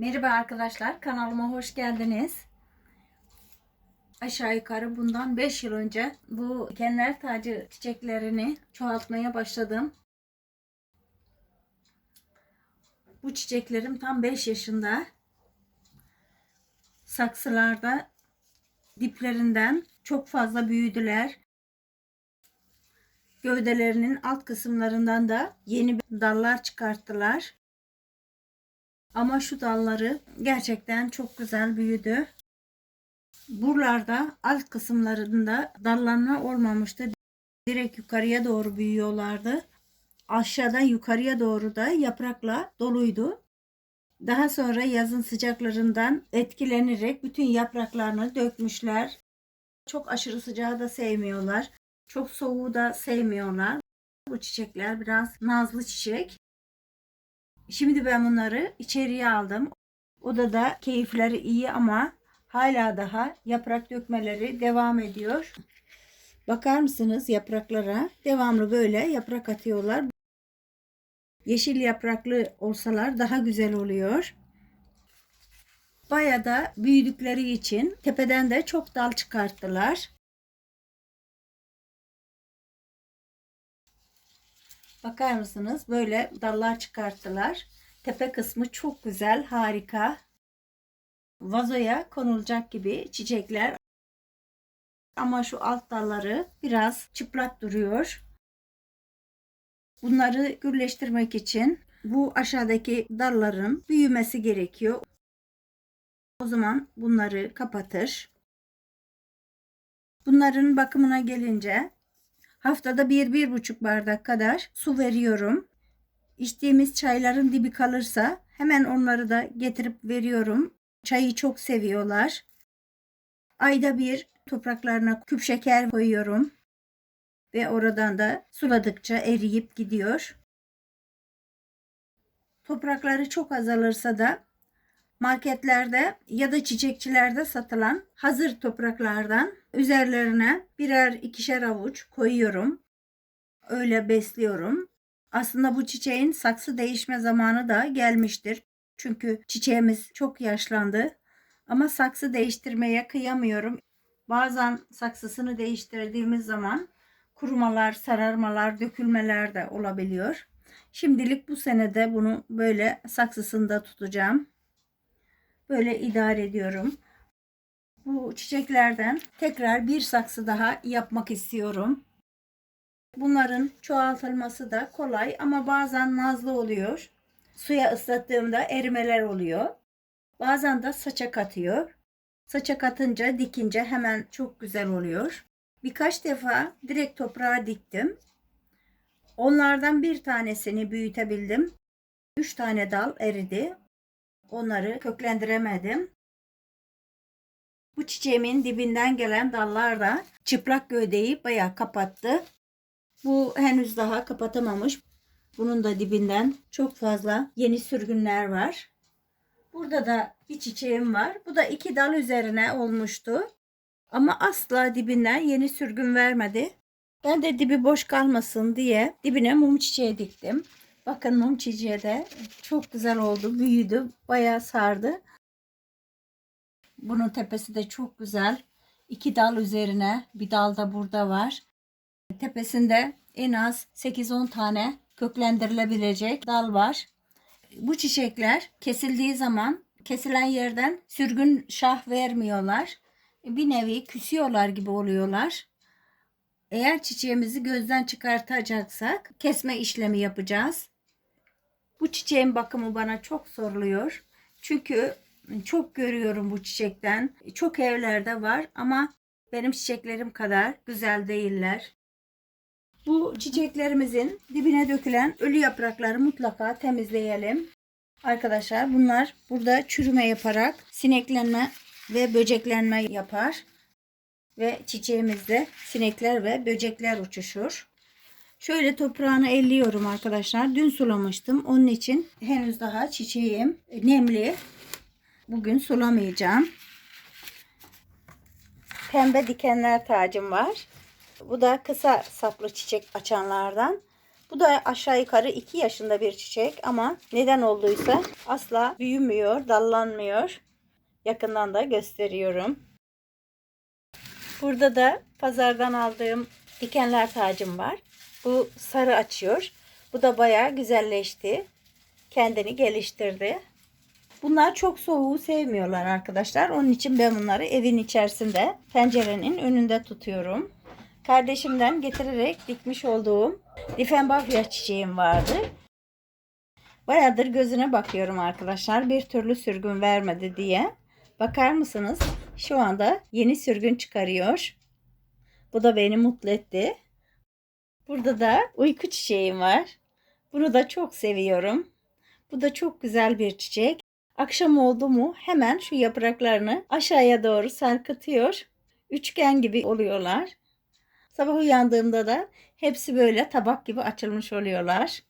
Merhaba arkadaşlar kanalıma hoş geldiniz. Aşağı yukarı bundan 5 yıl önce bu kenler tacı çiçeklerini çoğaltmaya başladım. Bu çiçeklerim tam 5 yaşında. Saksılarda diplerinden çok fazla büyüdüler. Gövdelerinin alt kısımlarından da yeni dallar çıkarttılar. Ama şu dalları gerçekten çok güzel büyüdü. Buralarda alt kısımlarında dallanma olmamıştı. Direkt yukarıya doğru büyüyorlardı. Aşağıdan yukarıya doğru da yaprakla doluydu. Daha sonra yazın sıcaklarından etkilenerek bütün yapraklarını dökmüşler. Çok aşırı sıcağı da sevmiyorlar. Çok soğuğu da sevmiyorlar. Bu çiçekler biraz nazlı çiçek. Şimdi ben bunları içeriye aldım. Odada keyifleri iyi ama hala daha yaprak dökmeleri devam ediyor. Bakar mısınız yapraklara? Devamlı böyle yaprak atıyorlar. Yeşil yapraklı olsalar daha güzel oluyor. Baya da büyüdükleri için tepeden de çok dal çıkarttılar. Bakar mısınız? Böyle dallar çıkarttılar. Tepe kısmı çok güzel, harika. Vazoya konulacak gibi çiçekler. Ama şu alt dalları biraz çıplak duruyor. Bunları gürleştirmek için bu aşağıdaki dalların büyümesi gerekiyor. O zaman bunları kapatır. Bunların bakımına gelince Haftada bir, bir buçuk bardak kadar su veriyorum. İçtiğimiz çayların dibi kalırsa hemen onları da getirip veriyorum. Çayı çok seviyorlar. Ayda bir topraklarına küp şeker koyuyorum. Ve oradan da suladıkça eriyip gidiyor. Toprakları çok azalırsa da marketlerde ya da çiçekçilerde satılan hazır topraklardan üzerlerine birer ikişer avuç koyuyorum. Öyle besliyorum. Aslında bu çiçeğin saksı değişme zamanı da gelmiştir. Çünkü çiçeğimiz çok yaşlandı. Ama saksı değiştirmeye kıyamıyorum. Bazen saksısını değiştirdiğimiz zaman kurumalar, sararmalar, dökülmeler de olabiliyor. Şimdilik bu senede bunu böyle saksısında tutacağım böyle idare ediyorum. Bu çiçeklerden tekrar bir saksı daha yapmak istiyorum. Bunların çoğaltılması da kolay ama bazen nazlı oluyor. Suya ıslattığımda erimeler oluyor. Bazen de saça katıyor. Saça katınca dikince hemen çok güzel oluyor. Birkaç defa direkt toprağa diktim. Onlardan bir tanesini büyütebildim. Üç tane dal eridi. Onları köklendiremedim. Bu çiçeğimin dibinden gelen dallar da çıplak gövdeyi bayağı kapattı. Bu henüz daha kapatamamış. Bunun da dibinden çok fazla yeni sürgünler var. Burada da bir çiçeğim var. Bu da iki dal üzerine olmuştu. Ama asla dibinden yeni sürgün vermedi. Ben de dibi boş kalmasın diye dibine mum çiçeği diktim. Bakın mum çiçeği de çok güzel oldu. Büyüdü. Bayağı sardı. Bunun tepesi de çok güzel. İki dal üzerine bir dal da burada var. Tepesinde en az 8-10 tane köklendirilebilecek dal var. Bu çiçekler kesildiği zaman kesilen yerden sürgün şah vermiyorlar. Bir nevi küsüyorlar gibi oluyorlar. Eğer çiçeğimizi gözden çıkartacaksak kesme işlemi yapacağız. Bu çiçeğin bakımı bana çok soruluyor. Çünkü çok görüyorum bu çiçekten. Çok evlerde var ama benim çiçeklerim kadar güzel değiller. Bu çiçeklerimizin dibine dökülen ölü yaprakları mutlaka temizleyelim. Arkadaşlar bunlar burada çürüme yaparak sineklenme ve böceklenme yapar. Ve çiçeğimizde sinekler ve böcekler uçuşur. Şöyle toprağını elliyorum arkadaşlar. Dün sulamıştım. Onun için henüz daha çiçeğim nemli. Bugün sulamayacağım. Pembe dikenler tacım var. Bu da kısa saplı çiçek açanlardan. Bu da aşağı yukarı 2 yaşında bir çiçek ama neden olduysa asla büyümüyor, dallanmıyor. Yakından da gösteriyorum. Burada da pazardan aldığım dikenler tacım var. Bu sarı açıyor. Bu da bayağı güzelleşti. Kendini geliştirdi. Bunlar çok soğuğu sevmiyorlar arkadaşlar. Onun için ben bunları evin içerisinde pencerenin önünde tutuyorum. Kardeşimden getirerek dikmiş olduğum difenbafya çiçeğim vardı. Bayağıdır gözüne bakıyorum arkadaşlar. Bir türlü sürgün vermedi diye. Bakar mısınız? Şu anda yeni sürgün çıkarıyor. Bu da beni mutlu etti. Burada da uyku çiçeğim var. Bunu da çok seviyorum. Bu da çok güzel bir çiçek. Akşam oldu mu hemen şu yapraklarını aşağıya doğru sarkıtıyor. Üçgen gibi oluyorlar. Sabah uyandığımda da hepsi böyle tabak gibi açılmış oluyorlar.